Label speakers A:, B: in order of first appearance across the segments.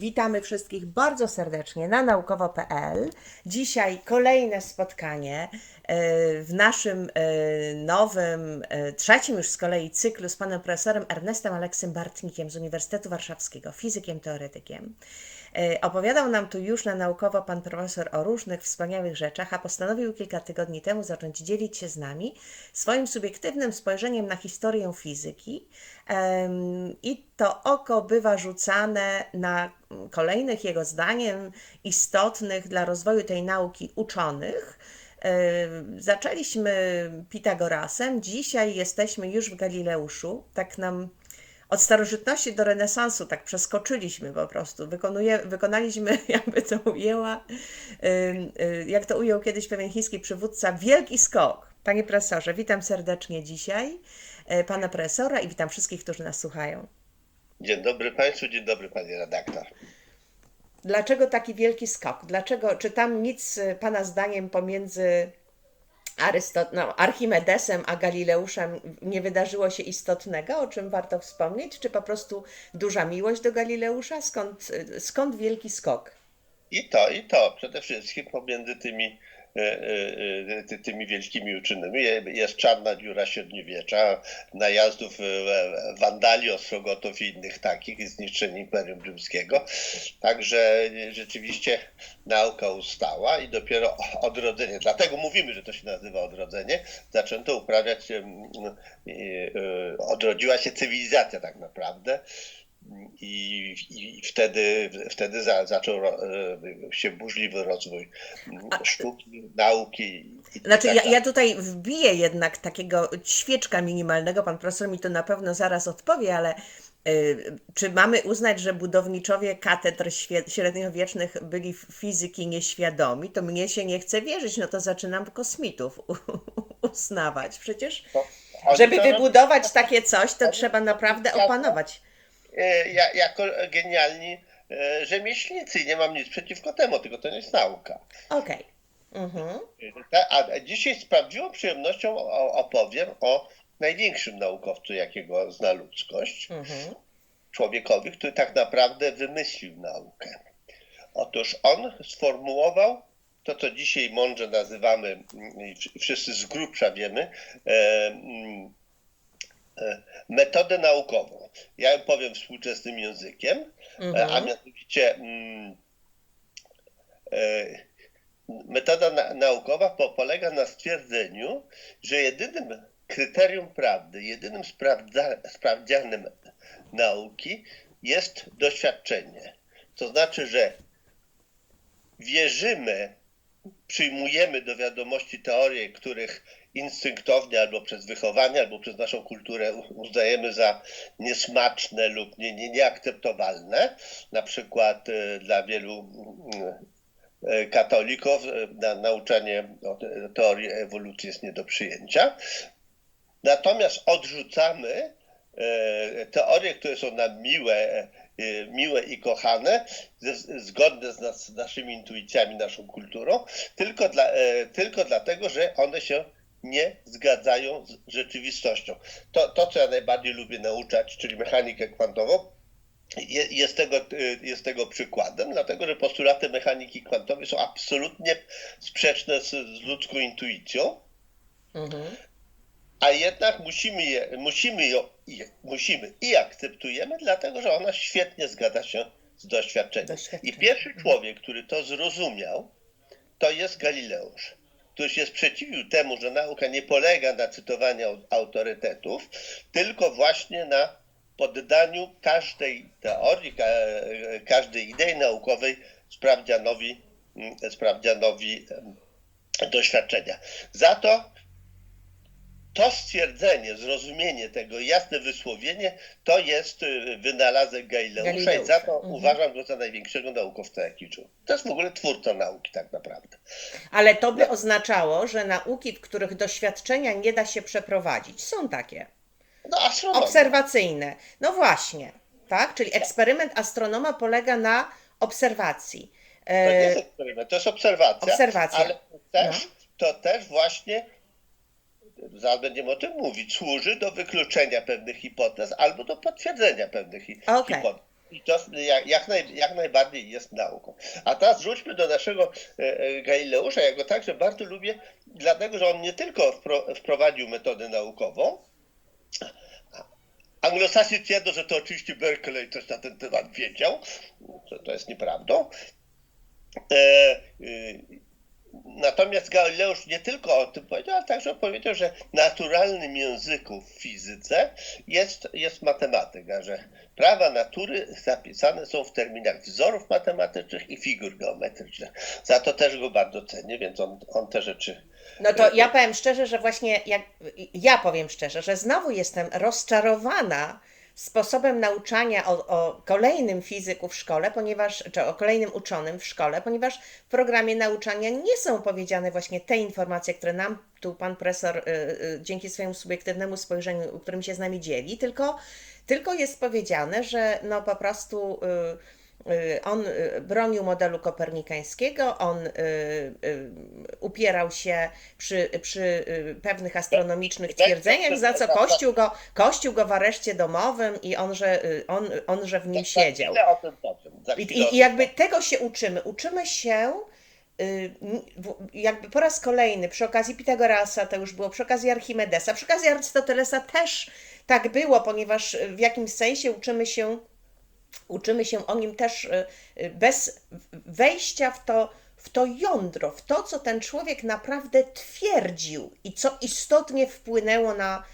A: Witamy wszystkich bardzo serdecznie na naukowo.pl. Dzisiaj kolejne spotkanie e, w naszym e, nowym, e, trzecim już z kolei cyklu z panem profesorem Ernestem Aleksym Bartnikiem z Uniwersytetu Warszawskiego, fizykiem, teoretykiem. E, Opowiadał nam tu już na naukowo pan profesor o różnych wspaniałych rzeczach, a postanowił kilka tygodni temu zacząć dzielić się z nami swoim subiektywnym spojrzeniem na historię fizyki. I to oko bywa rzucane na kolejnych, jego zdaniem, istotnych dla rozwoju tej nauki uczonych. E, Zaczęliśmy Pitagorasem, dzisiaj jesteśmy już w Galileuszu. Tak nam od starożytności do renesansu tak przeskoczyliśmy po prostu. Wykonuje, wykonaliśmy, jakby to ujęła, y, jak to ujął kiedyś pewien chiński przywódca, wielki skok. Panie profesorze, witam serdecznie dzisiaj e, pana profesora i witam wszystkich, którzy nas słuchają.
B: Dzień dobry Państwu, dzień dobry Panie redaktor.
A: Dlaczego taki wielki skok? Dlaczego, czy tam nic y, pana zdaniem pomiędzy Arystot, no, Archimedesem a Galileuszem nie wydarzyło się istotnego, o czym warto wspomnieć? Czy po prostu duża miłość do Galileusza? Skąd, y, skąd wielki skok?
B: I to, i to. Przede wszystkim pomiędzy tymi, ty- tymi wielkimi uczynami je- jest czarna dziura średniowiecza, najazdów e, Wandali, Ostrogotów i innych takich, i zniszczenie Imperium Rzymskiego. Także e, rzeczywiście nauka ustała i dopiero odrodzenie, dlatego mówimy, że to się nazywa odrodzenie, zaczęto uprawiać, e, e, odrodziła się cywilizacja tak naprawdę. I, i wtedy, wtedy za, zaczął e, się burzliwy rozwój mm,
A: A-
B: sztuki, nauki. I
A: Znaczy,
B: tak
A: ja, ja tutaj wbiję jednak takiego świeczka minimalnego, pan profesor mi to na pewno zaraz odpowie, ale y, czy mamy uznać, że budowniczowie katedr średniowiecznych byli fizyki nieświadomi? To mnie się nie chce wierzyć, no to zaczynam kosmitów uznawać. Przecież, żeby wybudować takie coś, to trzeba naprawdę opanować.
B: E, ja- jako genialni e, rzemieślnicy nie mam nic przeciwko temu, tylko to nie jest nauka.
A: Okej. Mhm.
B: Ta- A dzisiaj z prawdziwą przyjemnością opowiem o największym naukowcu, jakiego zna ludzkość.
A: Mhm.
B: człowiekowi, który tak naprawdę wymyślił naukę. Otóż on sformułował to, co dzisiaj mądrze nazywamy, wszyscy z grubsza wiemy, e, e, metodę naukową. Ja ją powiem współczesnym językiem, e, a
A: Mhm.
B: mianowicie mm, e, metoda na, naukowa po, polega na stwierdzeniu, że jedynym kryterium prawdy, jedynym sprawdza, sprawdzianem nauki jest doświadczenie. To znaczy, że wierzymy, przyjmujemy do wiadomości teorie, których instynktownie albo przez wychowanie, albo przez naszą kulturę uznajemy za niesmaczne lub nie, nie, nieakceptowalne. Na przykład e, dla wielu mm, e, katolików na, nauczanie teorii ewolucji jest nie do przyjęcia. Natomiast odrzucamy teorie, które są nam miłe, miłe i kochane, zgodne z nas, naszymi intuicjami, naszą kulturą, tylko, dla, tylko dlatego, że one się nie zgadzają z rzeczywistością. To, to, co ja najbardziej lubię nauczać, czyli mechanikę kwantową, je- jest tego, e, jest tego przykładem, dlatego że postulaty mechaniki kwantowej są absolutnie sprzeczne z, z ludzką intuicją
A: Mhm.
B: a jednak musimy je, musimy ją, je, musimy i akceptujemy, dlatego że ona świetnie zgadza się z doświadczeniem.
A: Doświadczeniem.
B: I pierwszy człowiek, który to zrozumiał, to jest Galileusz, który się sprzeciwił temu, że nauka nie polega na cytowaniu au- autorytetów, tylko właśnie na poddaniu każdej teorii, ka, każdej idei naukowej sprawdzianowi, mm, sprawdzianowi doświadczenia. Za to to stwierdzenie, zrozumienie tego, jasne wysłowienie, to jest y, wynalazek Galileusza i za to
A: mhm.
B: uważam go za największego naukowca, jaki żył. To jest w ogóle twórca nauki tak naprawdę.
A: Ale to by oznaczało, że nauki, w których doświadczenia nie da się przeprowadzić, są takie.
B: No astronomia.
A: Obserwacyjne. No właśnie, tak? Czyli eksperyment astronoma polega na obserwacji.
B: To nie jest
A: E,
B: eksperyment, to jest obserwacja.
A: Obserwacja.
B: Ale też,
A: No.
B: to też właśnie, zaraz będziemy o tym mówić, służy do wykluczenia pewnych hipotez albo do potwierdzenia pewnych
A: Okej.
B: hipotez. I to jak, jak, naj, jak najbardziej jest nauką. A teraz wróćmy do naszego e, e, Galileusza. Ja go także bardzo lubię, dlatego że on nie tylko wpro, wprowadził metodę naukową. Anglosasi twierdzą, że to oczywiście Berkeley coś na ten temat wiedział. To, to jest nieprawdą. E, e, Natomiast Galileusz nie tylko o tym powiedział, ale także powiedział, że naturalnym języku w fizyce jest, jest matematyka, że prawa natury zapisane są w terminach wzorów matematycznych i figur geometrycznych. Za to też go bardzo cenię, więc on, on te rzeczy.
A: No to ja powiem szczerze, że właśnie jak, ja powiem szczerze, że znowu jestem rozczarowana sposobem nauczania o, o kolejnym fizyku w szkole, ponieważ, czy o kolejnym uczonym w szkole, ponieważ w programie nauczania nie są powiedziane właśnie te informacje, które nam tu pan profesor y, y, dzięki swojemu subiektywnemu spojrzeniu, którym się z nami dzieli, tylko, tylko jest powiedziane, że no po prostu y, On y, bronił modelu kopernikańskiego, on y, y, upierał się przy, przy y, pewnych astronomicznych twierdzeniach, za co Kościół go, Kościół go w areszcie domowym i on, że, y, on, on, że w nim siedział. I, i, jakby tego się uczymy. Uczymy się y, jakby po raz kolejny przy okazji Pitagorasa to już było, przy okazji Archimedesa, przy okazji Arystotelesa też tak było, ponieważ w jakimś sensie uczymy się uczymy się o nim też y, y, bez wejścia w to, w to jądro, w to, co ten człowiek naprawdę twierdził i co istotnie wpłynęło na,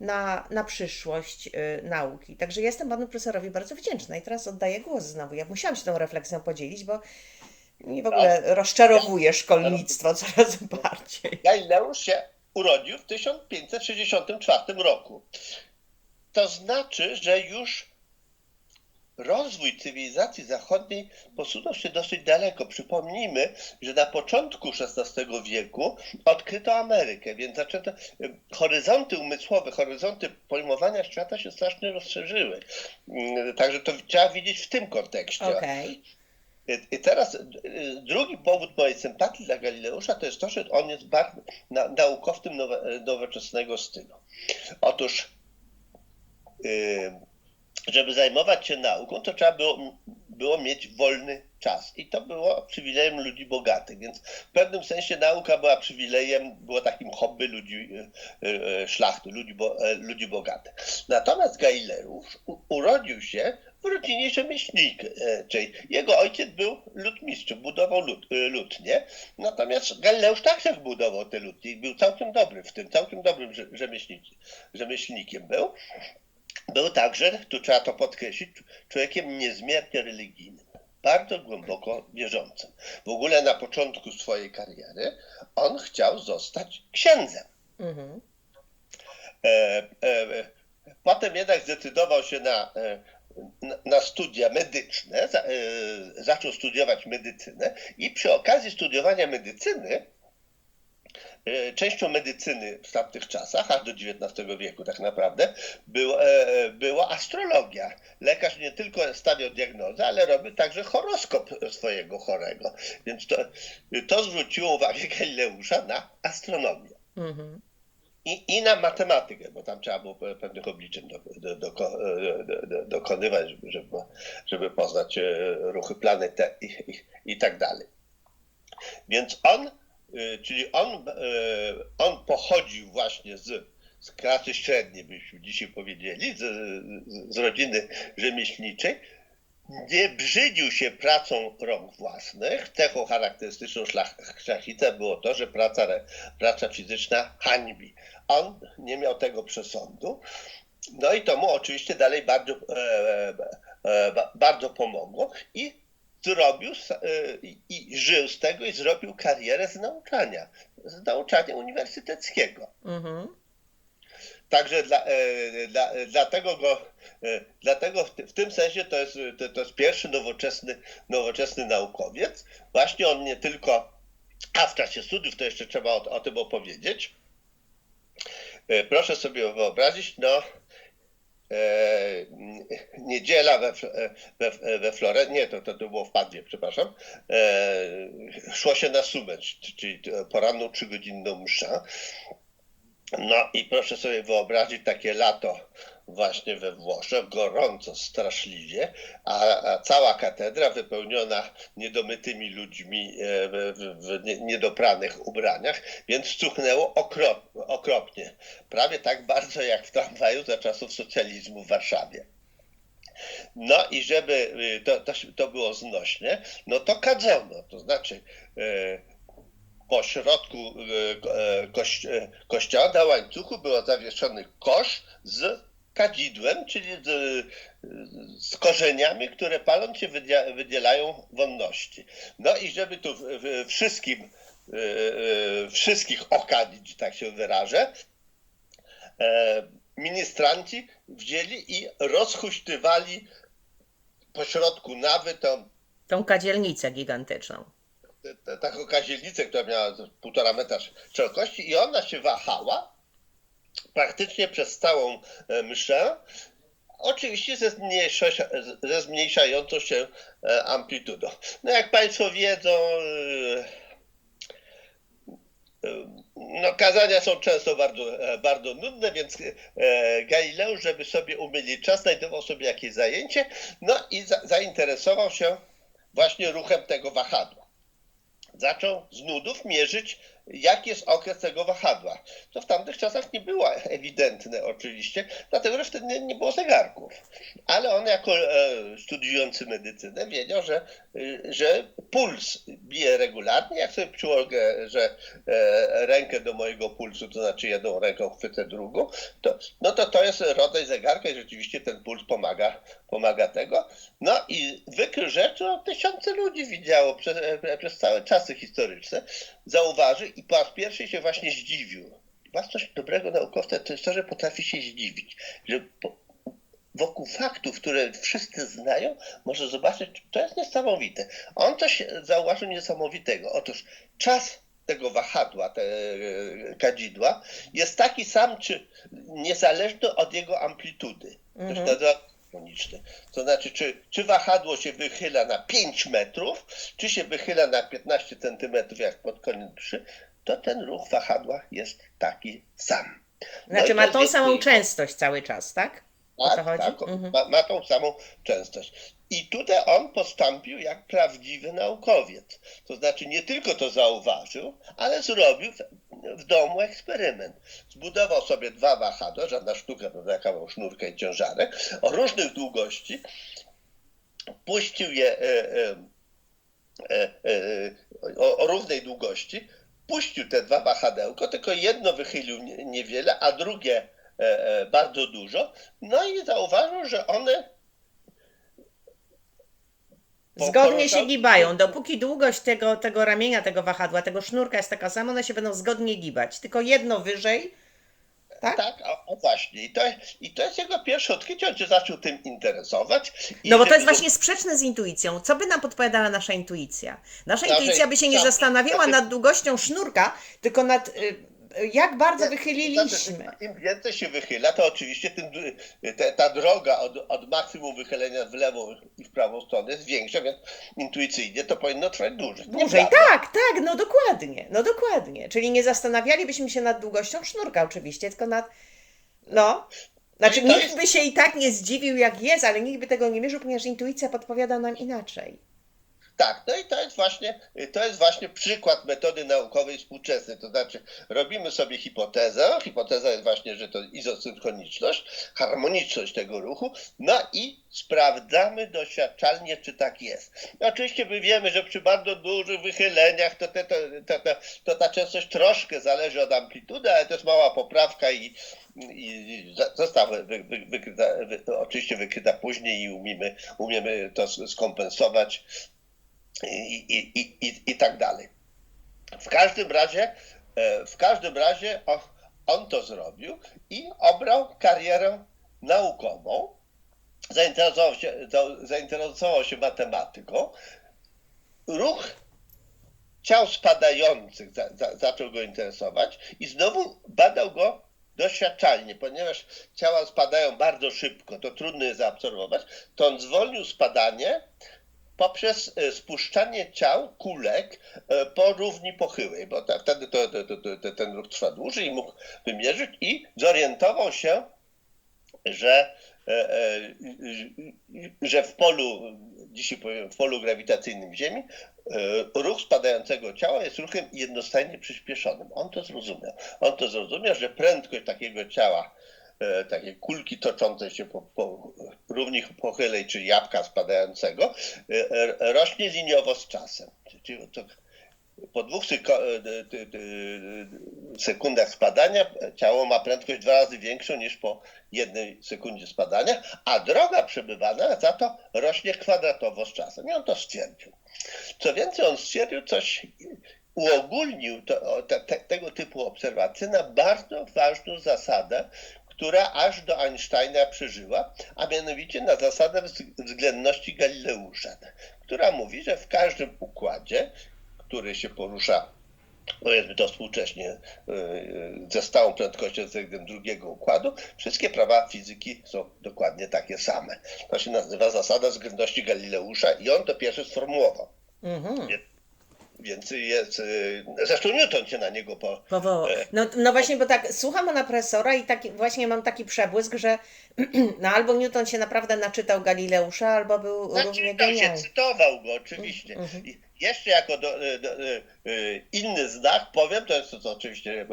A: na, na przyszłość y, nauki. Także jestem panu profesorowi bardzo wdzięczna i teraz oddaję głos znowu. Ja musiałam się tą refleksją podzielić, bo mnie w ogóle rozczarowuje szkolnictwo coraz bardziej.
B: Galileusz się urodził w 1564 roku. To znaczy, że już rozwój cywilizacji zachodniej posunął się dosyć daleko. Przypomnijmy, że na początku XVI wieku odkryto Amerykę, więc zaczęto, y, horyzonty umysłowe, horyzonty pojmowania świata się strasznie rozszerzyły. Mm, Także to trzeba widzieć w tym kontekście.
A: Okej.
B: I teraz y, drugi powód mojej sympatii dla Galileusza to jest to, że on jest bardzo na, naukowcem nowoczesnego stylu. Otóż, y, żeby zajmować się nauką, to trzeba było, było mieć wolny czas. I to było przywilejem ludzi bogatych, więc w pewnym sensie nauka była przywilejem, było takim hobby ludzi, y, y, szlachty, ludzi, e, ludzi bogatych. Natomiast Galileusz urodził się w rodzinie rzemieślniczej. Jego ojciec był lutmistrzem, budował lud, y, lutnie, natomiast Galileusz także budował te lutnie i był całkiem dobry w tym, całkiem dobrym rze- rzemieślnikiem, rzemieślnikiem był. Był także, tu trzeba to podkreślić, człowiekiem niezmiernie religijnym, bardzo głęboko wierzącym. W ogóle na początku swojej kariery on chciał zostać księdzem.
A: Mhm.
B: E, e, potem jednak zdecydował się na, e, na, na studia medyczne, za, e, zaczął studiować medycynę i przy okazji studiowania medycyny Częścią medycyny w tamtych czasach, aż do XIX wieku tak naprawdę, było, e, była astrologia. Lekarz nie tylko stawiał diagnozę, ale robił także horoskop swojego chorego. Więc to, to zwróciło uwagę Galileusza na astronomię
A: Mhm.
B: i, i na matematykę, bo tam trzeba było pe- pewnych obliczeń do, do, do, do, do, dokonywać, żeby, żeby, poznać e, ruchy planet i, i, i tak dalej. Więc on, e, czyli on, e, on pochodził właśnie z, z klasy średniej, byśmy dzisiaj powiedzieli, z, z, rodziny rzemieślniczej, nie brzydził się pracą rąk własnych. Cechą charakterystyczną szlach- szlachcica było to, że praca, praca fizyczna hańbi. On nie miał tego przesądu. No i to mu oczywiście dalej bardzo, e, e, ba- bardzo pomogło i zrobił e, i, żył z tego i zrobił karierę z nauczania, z nauczania uniwersyteckiego.
A: Mhm.
B: Także dla, e, dla, dlatego go, e, dlatego w, ty, w tym sensie to jest, to, to jest pierwszy nowoczesny, nowoczesny naukowiec. Właśnie on nie tylko, a w czasie studiów to jeszcze trzeba o, o tym opowiedzieć. Proszę sobie wyobrazić, no niedziela we, e, we, we Florencji, nie, to, to, to było w Padwie, przepraszam, e, szło się na sumę, czyli poranną trzygodzinną mszę. No i proszę sobie wyobrazić takie lato właśnie we Włoszech, gorąco straszliwie, a, a cała katedra wypełniona niedomytymi ludźmi e, w, w, w nie- niedopranych ubraniach, więc cuchnęło okrop, okropnie. Prawie tak bardzo jak w tramwaju za czasów socjalizmu w Warszawie. No i żeby y, to, to, to było znośnie, no to kadzono, to znaczy e, po środku e, kościoła na łańcuchu był zawieszony kosz z kadzidłem, czyli z, z korzeniami, które paląc się wydzielają wonności. No i żeby tu wszystkim, e, e, wszystkich okadzić, że tak się wyrażę, e, ministranci wzięli i rozhuśtywali po środku nawy tą
A: Tą kadzielnicę gigantyczną.
B: taką kazielnicę, która miała półtora metra szerokości i ona się wahała praktycznie przez całą e, mszę, oczywiście ze, ze zmniejszającą się e, amplitudą. No jak Państwo wiedzą, e, no, kazania są często bardzo, bardzo nudne, więc Galileusz, żeby sobie umylić czas, znajdował sobie jakieś zajęcie, no i za, zainteresował się właśnie ruchem tego wahadła zaczął z nudów mierzyć, jaki jest okres tego wahadła. To w tamtych czasach nie było ewidentne oczywiście, dlatego że wtedy nie, było zegarków. Ale on jako e, studiujący medycynę wiedział, że, y, że puls bije regularnie. Jak sobie przyłożę, że e, rękę do mojego pulsu, to znaczy jedną ręką chwycę drugą, to, no to to jest rodzaj zegarka i rzeczywiście ten puls pomaga, pomaga tego. No i wykrył rzecz, którą tysiące ludzi widziało przez, e, przez całe czasy historyczne, zauważył i po raz pierwszy się właśnie zdziwił. Własność dobrego naukowca to jest to, że potrafi się zdziwić, że po, wokół faktów, które wszyscy znają, może zobaczyć, to jest niesamowite. On coś zauważył niesamowitego. Otóż czas tego wahadła, te e, kadzidła, jest taki sam, czy niezależny od jego amplitudy. To konieczne. To znaczy, czy, czy wahadło się wychyla na 5 metrów, czy się wychyla na 15 centymetrów, jak pod koniec mszy, to ten ruch wahadła jest taki sam. No
A: Znaczy ma tą samą częstość cały czas, tak?
B: Tak,
A: chodzi?
B: tak,
A: Mhm.
B: ma, ma tą samą częstość. I tutaj on postąpił jak prawdziwy naukowiec. To znaczy nie tylko to zauważył, ale zrobił w, domu eksperyment. Zbudował sobie dwa wahadła, żadna sztuka, prawda, jaką sznurkę i ciężarek, o różnych długości. Puścił je e, e, e, e, o, o równej długości. Puścił te dwa wahadełko, tylko jedno wychylił nie- niewiele, a drugie e, e, bardzo dużo. No i zauważył, że one
A: Zgodnie się gibają. Dopóki długość tego, tego ramienia, tego wahadła, tego sznurka jest taka sama, one się będą zgodnie gibać. Tylko jedno wyżej, tak?
B: Tak, o, o właśnie. I to, I to jest jego pierwsze odkrycie, on się zaczął tym interesować. I
A: No bo to jest właśnie sprzeczne z intuicją. Co by nam podpowiadała nasza intuicja? Nasza
B: Nasza
A: intuicja by się nie
B: intuicja-
A: zastanawiała nad długością sznurka, tylko nad y, jak bardzo
B: Znaczy,
A: wychyliliśmy.
B: Im więcej się wychyla, to oczywiście tym, te, ta droga od, od maksimum wychylenia w lewą i w prawą stronę jest większa, więc intuicyjnie to powinno trwać dłużej.
A: Dłużej, tak, tak, no dokładnie, no dokładnie. Czyli nie zastanawialibyśmy się nad długością sznurka oczywiście, tylko nad, no, znaczy
B: No
A: nikt by się i tak nie zdziwił jak jest, ale nikt by tego nie mierzył, ponieważ intuicja podpowiada nam inaczej.
B: Tak, no i to jest właśnie, to jest właśnie przykład metody naukowej współczesnej. To znaczy, robimy sobie hipotezę. Hipoteza jest właśnie, że to izosynchroniczność, harmoniczność tego ruchu, no i sprawdzamy doświadczalnie, czy tak jest. No oczywiście my wiemy, że przy bardzo dużych wychyleniach to, te, to, to, to, to ta częstość troszkę zależy od amplitudy, ale to jest mała poprawka i, i została wy, wy, wykryta, wy, oczywiście wykryta później i umiemy, umiemy to skompensować i, i, i, tak dalej. W każdym razie, e, w każdym razie on to zrobił i obrał karierę naukową. Zainteresował się, za- zainteresował się matematyką. Ruch ciał spadających za, za, zaczął go interesować i znowu badał go doświadczalnie, ponieważ ciała spadają bardzo szybko, to trudno je zaabsorbować, to on zwolnił spadanie poprzez e, spuszczanie ciał, kulek e, po równi pochyłej, bo ta, wtedy to, to, to, ten ruch trwa dłużej i mógł wymierzyć i zorientował się, że, e, że w polu, dzisiaj powiem, w polu grawitacyjnym Ziemi, ruch spadającego ciała jest ruchem jednostajnie przyspieszonym. On to zrozumiał. On to zrozumiał, że prędkość takiego ciała, e, takiej kulki toczącej się po, po równi pochylej, czy jabłka spadającego, e, e, rośnie liniowo z czasem. Czyli po dwóch sekundach spadania ciało ma prędkość dwa razy większą niż po jednej sekundzie spadania, a droga przebywana za to rośnie kwadratowo z czasem. I on to stwierdził. Co więcej, on stwierdził coś, uogólnił to, te, tego typu obserwacje na bardzo ważną zasadę, która aż do Einsteina przeżyła, a mianowicie na zasadę wz- względności Galileusza, która mówi, że w każdym układzie, który się porusza powiedzmy to współcześnie yy, ze stałą prędkością względem drugiego układu, wszystkie prawa fizyki są dokładnie takie same. To się nazywa zasada względności Galileusza i on to pierwszy sformułował.
A: Mhm.
B: Więc jest, yy, zresztą Newton się na niego po,
A: Powołał. No, no właśnie, bo tak słucham pana profesora i taki, właśnie mam taki przebłysk, że no albo Newton się naprawdę naczytał Galileusza, albo był równie
B: Naczytał się,
A: genialny.
B: cytował go oczywiście.
A: Mhm.
B: I jeszcze jako do, do, do, y, inny znak powiem, to jest to, co oczywiście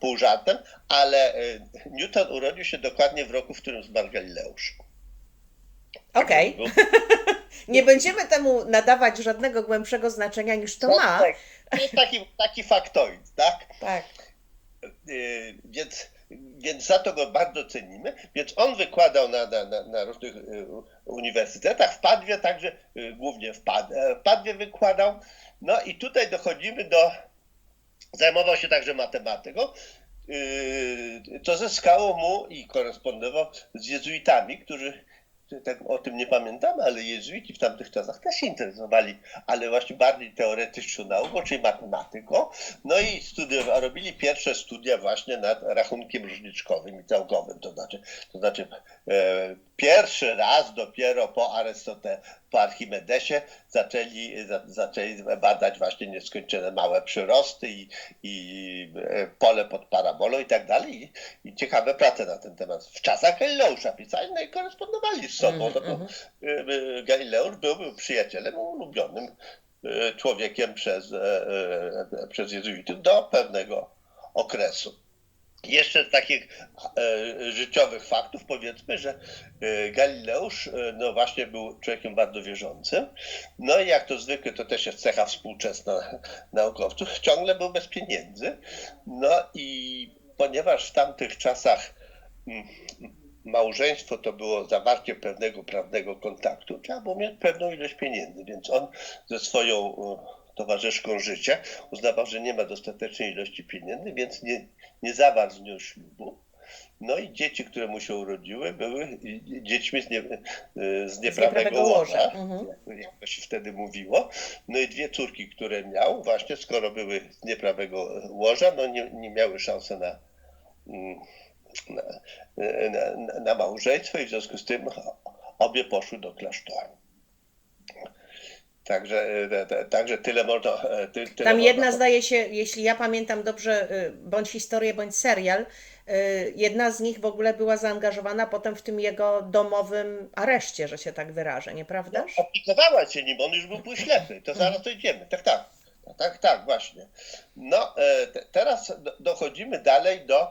B: pół żartem, ale y, Newton urodził się dokładnie w roku, w którym zmarł Galileusz.
A: Okej,
B: Był-
A: nie będziemy temu nadawać żadnego głębszego znaczenia niż to ma.
B: Tak, To jest taki, taki faktoid, tak?
A: Tak.
B: Y, więc, więc za to go bardzo cenimy. Więc on wykładał na, na, na, na różnych y, uniwersytetach, w Padwie także, y, głównie w, Pad, w Padwie wykładał. No i tutaj dochodzimy do, zajmował się także matematyką, y, co zyskało mu i korespondował z jezuitami, którzy tak o tym nie pamiętamy, ale jezuici w tamtych czasach też się interesowali, ale właśnie bardziej teoretyczną nauką, czyli matematyką. No i studiowali, robili pierwsze studia właśnie nad rachunkiem różniczkowym i całkowym. To znaczy, to znaczy e, pierwszy raz dopiero po Arystote, po Archimedesie zaczęli, za, zaczęli badać właśnie nieskończone małe przyrosty i, i e, pole pod parabolą i tak dalej. I, I ciekawe prace na ten temat. W czasach Galileusza pisali, no i korespondowali z sobą. No, bo, e, e, Galileusz był, przyjacielem, ulubionym człowiekiem przez, przez jezuitów do pewnego okresu. Jeszcze z takich e, życiowych faktów powiedzmy, że e, Galileusz e, no właśnie był człowiekiem bardzo wierzącym. No i jak to zwykle, to też jest cecha współczesna naukowców, ciągle był bez pieniędzy. No i ponieważ w tamtych czasach mm, małżeństwo to było zawarcie pewnego prawnego kontaktu, trzeba było mieć pewną ilość pieniędzy, więc on ze swoją towarzyszką życia uznawał, że nie ma dostatecznej ilości pieniędzy, więc nie, nie zawarł z nią ślubu. No i dzieci, które mu się urodziły, były dziećmi z, nie, z nieprawego
A: łoża, Mhm.
B: jak to się wtedy mówiło. No i dwie córki, które miał, właśnie skoro były z nieprawego łoża, no nie, nie miały szansy na, mm, na, na, na małżeństwo i w związku z tym obie poszły do klasztoru. Także, e, także tyle można. e, ty- tyle
A: Tam jedna
B: można
A: zdaje się, jeśli ja pamiętam dobrze, y, bądź historię, bądź serial, jedna z nich w ogóle była zaangażowana potem w tym jego domowym areszcie, że się tak wyrażę, nieprawdaż?
B: Opiekowała się nim, on już był półślepy, to zaraz dojdziemy. Tak, tak. Tak, tak, właśnie. No, e, te, teraz do- dochodzimy dalej do,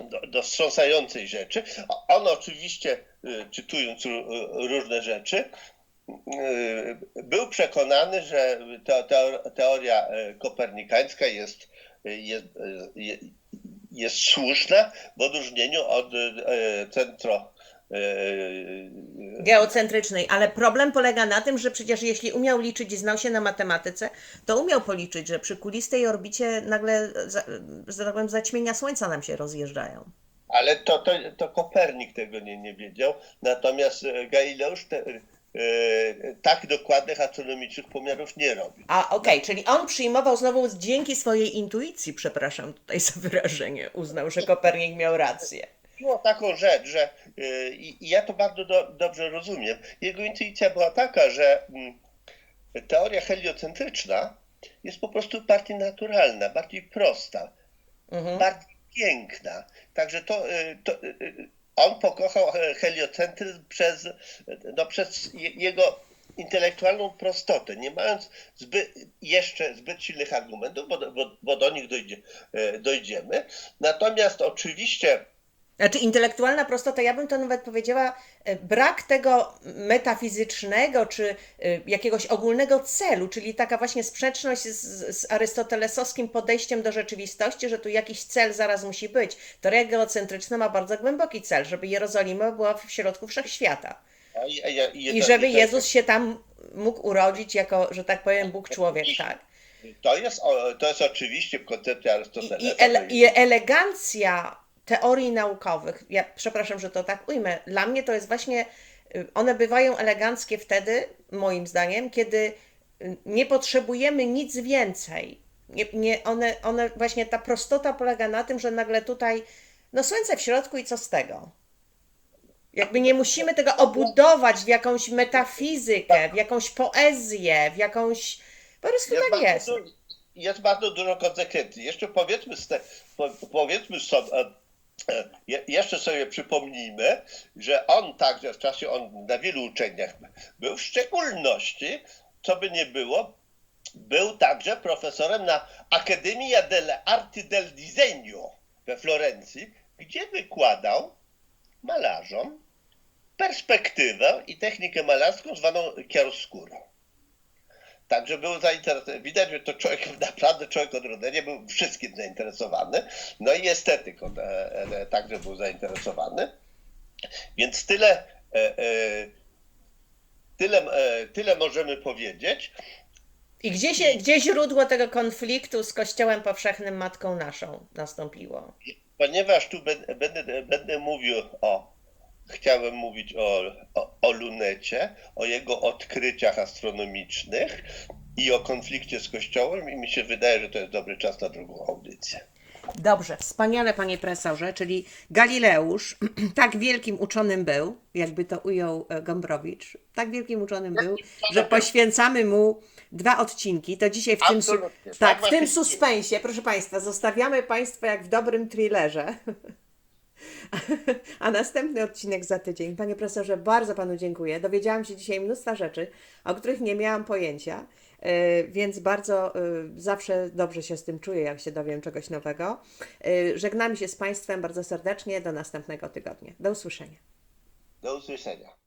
B: do, do wstrząsającej rzeczy. On oczywiście, e, czytując ró- różne rzeczy, e, był przekonany, że te, te, teoria e, kopernikańska jest, jest, je- jest słuszna w odróżnieniu od centro
A: Geocentrycznej, ale problem polega na tym, że przecież jeśli umiał liczyć i znał się na matematyce, to umiał policzyć, że przy kulistej orbicie nagle, że tak powiem, zaćmienia Słońca nam się rozjeżdżają.
B: Ale to, to, to Kopernik tego nie, nie wiedział, natomiast Galileusz te, tak dokładnych astronomicznych pomiarów nie robił.
A: A okej, czyli on przyjmował znowu dzięki swojej intuicji, przepraszam tutaj za wyrażenie, uznał, że Kopernik miał rację.
B: Było taką rzecz, że y, i ja to bardzo do, dobrze rozumiem. Jego intuicja była taka, że mm, teoria heliocentryczna jest po prostu bardziej naturalna, bardziej prosta,
A: Mhm.
B: bardziej piękna. Także to, y, to on pokochał he- heliocentryzm przez, no, przez je- jego intelektualną prostotę, nie mając zbyt, jeszcze zbyt silnych argumentów, bo, bo, bo do nich dojdzie, e, dojdziemy. Natomiast oczywiście
A: Znaczy intelektualna prostota, ja bym to nawet powiedziała, e, brak tego metafizycznego czy e, jakiegoś ogólnego celu, czyli taka właśnie sprzeczność z, z arystotelesowskim podejściem do rzeczywistości, że tu jakiś cel zaraz musi być. Teoria geocentryczna ma bardzo głęboki cel, żeby Jerozolima była w środku wszechświata.
B: i-
A: żeby Jezus się tam mógł urodzić jako, że tak powiem, Bóg człowiek, tak.
B: To jest, to jest oczywiście w koncepcji
A: I, i, ele, I elegancja teorii naukowych, ja przepraszam, że to tak ujmę, dla mnie to jest właśnie, y, one bywają eleganckie wtedy, moim zdaniem, kiedy y, nie potrzebujemy nic więcej. Nie, nie, one, one, właśnie ta prostota polega na tym, że nagle tutaj, no słońce w środku i co z tego? Jakby nie musimy tego obudować w jakąś metafizykę, w jakąś poezję, w jakąś. Po prostu tak
B: bardzo
A: jest.
B: jest bardzo dużo konsekwencji. Jeszcze powiedzmy, powiedzmy sobie, je- jeszcze sobie przypomnijmy, że on także w czasie, on na wielu uczelniach był, w szczególności, co by nie było, był także profesorem na Accademia delle Arti del Disegno we Florencji, gdzie wykładał malarzom perspektywę i technikę malarską zwaną chiaroscuro. Także był zainteresowany. Widać, że to człowiek, naprawdę człowiek od rodzenia był wszystkim zainteresowany. No i estetyką e, e, także był zainteresowany. Więc tyle, e, tyle, tyle możemy powiedzieć.
A: I gdzie, się, gdzie źródło tego konfliktu z Kościołem Powszechnym Matką Naszą nastąpiło?
B: Ponieważ tu będę, będę, będę mówił o, chciałem mówić o, o, o lunecie, o jego odkryciach astronomicznych i o konflikcie z Kościołem i mi się wydaje, że to jest dobry czas na drugą audycję.
A: Dobrze, wspaniale panie profesorze, czyli Galileusz tak wielkim uczonym był, jakby to ujął e, Gombrowicz, tak wielkim uczonym był, że poświęcamy mu dwa odcinki. To dzisiaj w tym,
B: Absolutnie.
A: tak,
B: Tak
A: w tym suspensie, proszę państwa, zostawiamy państwa jak w dobrym thrillerze. A następny odcinek za tydzień. Panie profesorze, bardzo panu dziękuję. Dowiedziałam się dzisiaj mnóstwa rzeczy, o których nie miałam pojęcia, e, więc bardzo e, zawsze dobrze się z tym czuję, jak się dowiem czegoś nowego. E, Żegnamy się z państwem bardzo serdecznie. Do następnego tygodnia. Do usłyszenia.
B: Do usłyszenia.